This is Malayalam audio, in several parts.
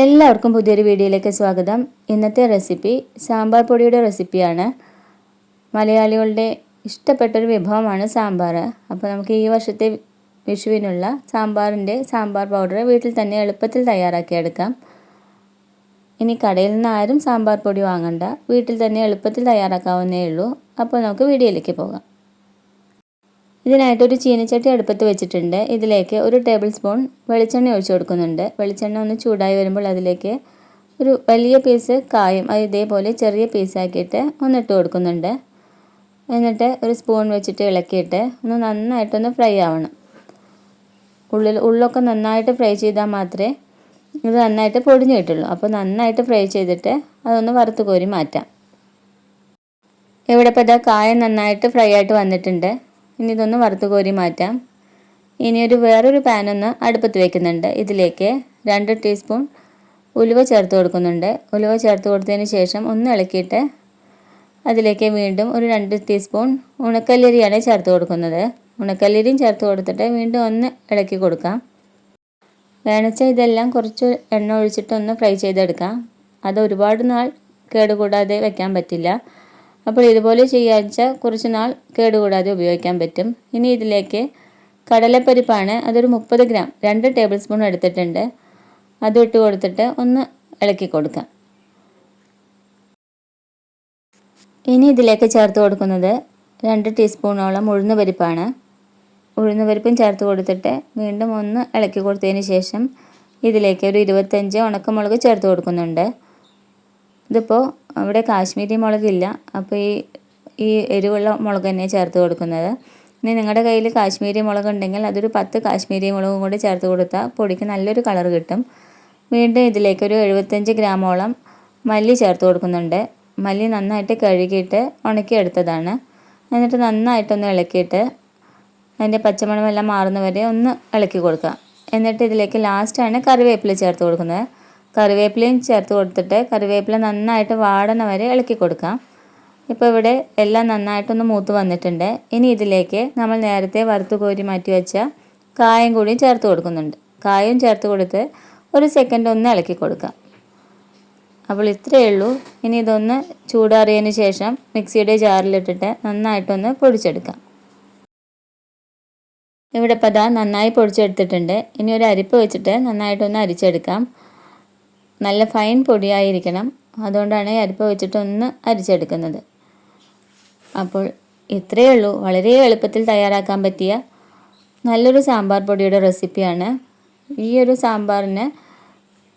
എല്ലാവർക്കും പുതിയൊരു വീഡിയോയിലേക്ക് സ്വാഗതം. ഇന്നത്തെ റെസിപ്പി സാമ്പാർ പൊടിയുടെ റെസിപ്പിയാണ്. മലയാളികളുടെ ഇഷ്ടപ്പെട്ടൊരു വിഭവമാണ് സാമ്പാർ. അപ്പോൾ നമുക്ക് ഈ വർഷത്തെ വിഷുവിനുള്ള സാമ്പാറിന്റെ സാമ്പാർ പൗഡർ വീട്ടിൽ തന്നെ എളുപ്പത്തിൽ തയ്യാറാക്കിയെടുക്കാം. ഇനി കടയിൽ നിന്ന് ആരും സാമ്പാർ പൊടി വാങ്ങണ്ട. വീട്ടിൽ തന്നെ എളുപ്പത്തിൽ തയ്യാറാക്കാവുന്നേ ഉള്ളൂ. അപ്പോൾ നമുക്ക് വീഡിയോയിലേക്ക് പോകാം. ഇതിനായിട്ട് ഒരു ചീനച്ചട്ടി അടുപ്പത്ത് വെച്ചിട്ടുണ്ട്. ഇതിലേക്ക് ഒരു ടേബിൾ സ്പൂൺ വെളിച്ചെണ്ണ ഒഴിച്ചു കൊടുക്കുന്നുണ്ട്. വെളിച്ചെണ്ണ ഒന്ന് ചൂടായി വരുമ്പോൾ അതിലേക്ക് ഒരു വലിയ പീസ് കായും അത് ഇതേപോലെ ചെറിയ പീസാക്കിയിട്ട് ഒന്നിട്ട് കൊടുക്കുന്നുണ്ട്. എന്നിട്ട് ഒരു സ്പൂൺ വെച്ചിട്ട് ഇളക്കിയിട്ട് ഒന്ന് നന്നായിട്ടൊന്ന് ഫ്രൈ ആവണം. ഉള്ളിൽ ഉള്ളൊക്കെ നന്നായിട്ട് ഫ്രൈ ചെയ്താൽ മാത്രമേ ഇത് നന്നായിട്ട് പൊടിഞ്ഞു കിട്ടുള്ളൂ. അപ്പോൾ നന്നായിട്ട് ഫ്രൈ ചെയ്തിട്ട് അതൊന്ന് വറുത്ത് കോരി മാറ്റാം. ഇവിടെ കായം നന്നായിട്ട് ഫ്രൈ ആയിട്ട് വന്നിട്ടുണ്ട്. ഇനി ഇതൊന്ന് വറുത്ത് കോരി മാറ്റാം. ഇനി ഒരു വേറൊരു ഒന്ന് അടുപ്പത്ത് വെക്കുന്നുണ്ട്. ഇതിലേക്ക് രണ്ട് ടീസ്പൂൺ ഉലുവ ചേർത്ത് കൊടുക്കുന്നുണ്ട്. ഉലുവ ചേർത്ത് കൊടുത്തതിന് ശേഷം ഒന്ന് ഇളക്കിയിട്ട് അതിലേക്ക് വീണ്ടും ഒരു രണ്ട് ടീസ്പൂൺ ഉണക്കല്ലരിയാണ് ചേർത്ത് കൊടുക്കുന്നത്. ഉണക്കല്ലരിയും ചേർത്ത് കൊടുത്തിട്ട് വീണ്ടും ഒന്ന് ഇളക്കി കൊടുക്കാം. വേണച്ച ഇതെല്ലാം കുറച്ച് എണ്ണ ഒഴിച്ചിട്ട് ഒന്ന് ഫ്രൈ ചെയ്തെടുക്കാം. അത് ഒരുപാട് നാൾ കേടുകൂടാതെ വെക്കാൻ പറ്റില്ല. അപ്പോൾ ഇതുപോലെ ചെയ്യാച്ച കുറച്ച് നാൾ കേടുകൂടാതെ ഉപയോഗിക്കാൻ പറ്റും. ഇനി ഇതിലേക്ക് കടലപ്പരിപ്പാണ്. അതൊരു മുപ്പത് ഗ്രാം. രണ്ട് ടേബിൾ സ്പൂൺ എടുത്തിട്ടുണ്ട്. അത് ഇട്ട് കൊടുത്തിട്ട് ഒന്ന് ഇളക്കി കൊടുക്കാം. ഇനി ഇതിലേക്ക് ചേർത്ത് കൊടുക്കുന്നത് രണ്ട് ടീസ്പൂണോളം ഉഴുന്ന പരിപ്പാണ്. ഉഴുന്ന പരിപ്പും ചേർത്ത് കൊടുത്തിട്ട് വീണ്ടും ഒന്ന് ഇളക്കി കൊടുത്തതിന് ശേഷം ഇതിലേക്ക് ഒരു ഇരുപത്തഞ്ച് ഉണക്കമുളക് ചേർത്ത് കൊടുക്കുന്നുണ്ട്. ഇതിപ്പോൾ അവിടെ കാശ്മീരി മുളകില്ല. അപ്പോൾ ഈ ഈ എരിവുള്ള മുളക് തന്നെ ചേർത്ത് കൊടുക്കുന്നത്. ഇനി നിങ്ങളുടെ കയ്യിൽ കാശ്മീരി മുളക് ഉണ്ടെങ്കിൽ അതൊരു പത്ത് കാശ്മീരി മുളകും കൂടി ചേർത്ത് കൊടുത്താൽ പൊടിക്ക് നല്ലൊരു കളർ കിട്ടും. വീണ്ടും ഇതിലേക്ക് ഒരു എഴുപത്തഞ്ച് ഗ്രാമോളം മല്ലി ചേർത്ത് കൊടുക്കുന്നുണ്ട്. മല്ലി നന്നായിട്ട് കഴുകിയിട്ട് ഉണക്കിയെടുത്തതാണ് എന്നിട്ട് നന്നായിട്ടൊന്ന് ഇളക്കിയിട്ട് അതിന്റെ പച്ചമണമെല്ലാം മാറുന്നവരെ ഒന്ന് ഇളക്കി കൊടുക്കുക എന്നിട്ട് ഇതിലേക്ക് ലാസ്റ്റാണ് കറിവേപ്പില ചേർത്ത് കൊടുക്കുന്നത്. കറിവേപ്പിലയും ചേർത്ത് കൊടുത്തിട്ട് കറിവേപ്പില നന്നായിട്ട് വാടണ വരെ ഇളക്കി കൊടുക്കാം. ഇപ്പോൾ ഇവിടെ എല്ലാം നന്നായിട്ടൊന്ന് മൂത്ത് വന്നിട്ടുണ്ട്. ഇനി ഇതിലേക്ക് നമ്മൾ നേരത്തെ വറുത്ത് കോരി മാറ്റി വെച്ച കായം കൂടി ചേർത്ത് കൊടുക്കുന്നുണ്ട്. കായും ചേർത്ത് കൊടുത്ത് ഒരു സെക്കൻഡ് ഒന്ന് ഇളക്കി കൊടുക്കാം. അപ്പോൾ ഇത്രയേ ഉള്ളൂ. ഇനി ഇതൊന്ന് ചൂടാറിയതിന് ശേഷം മിക്സിയുടെ ജാറിലിട്ടിട്ട് നന്നായിട്ടൊന്ന് പൊടിച്ചെടുക്കാം. ഇവിടെ അതാ നന്നായി പൊടിച്ചെടുത്തിട്ടുണ്ട്. ഇനി ഒരു അരിപ്പ് വെച്ചിട്ട് നന്നായിട്ടൊന്ന് അരിച്ചെടുക്കാം. നല്ല ഫൈൻ പൊടിയായിരിക്കണം. അതുകൊണ്ടാണ് അരിപ്പ വെച്ചിട്ടൊന്ന് അരിച്ചെടുക്കുന്നത്. അപ്പോൾ ഇത്രയേ ഉള്ളൂ. വളരെ എളുപ്പത്തിൽ തയ്യാറാക്കാൻ പറ്റിയ നല്ലൊരു സാമ്പാർ പൊടിയുടെ റെസിപ്പിയാണ്. ഈ ഒരു സാമ്പാറിന്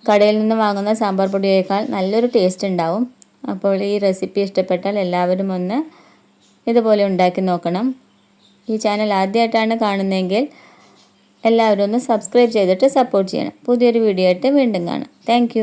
കടയിൽ നിന്ന് വാങ്ങുന്ന സാമ്പാർ പൊടിയേക്കാൾ നല്ലൊരു ടേസ്റ്റ് ഉണ്ടാവും. അപ്പോൾ ഈ റെസിപ്പി ഇഷ്ടപ്പെട്ടാൽ എല്ലാവരും ഒന്ന് ഇതുപോലെ ഉണ്ടാക്കി നോക്കണം. ഈ ചാനൽ ആദ്യമായിട്ടാണ് കാണുന്നതെങ്കിൽ എല്ലാവരും ഒന്ന് സബ്സ്ക്രൈബ് ചെയ്തിട്ട് സപ്പോർട്ട് ചെയ്യണം. പുതിയൊരു വീഡിയോ ആയിട്ട് വീണ്ടും കാണാം. താങ്ക്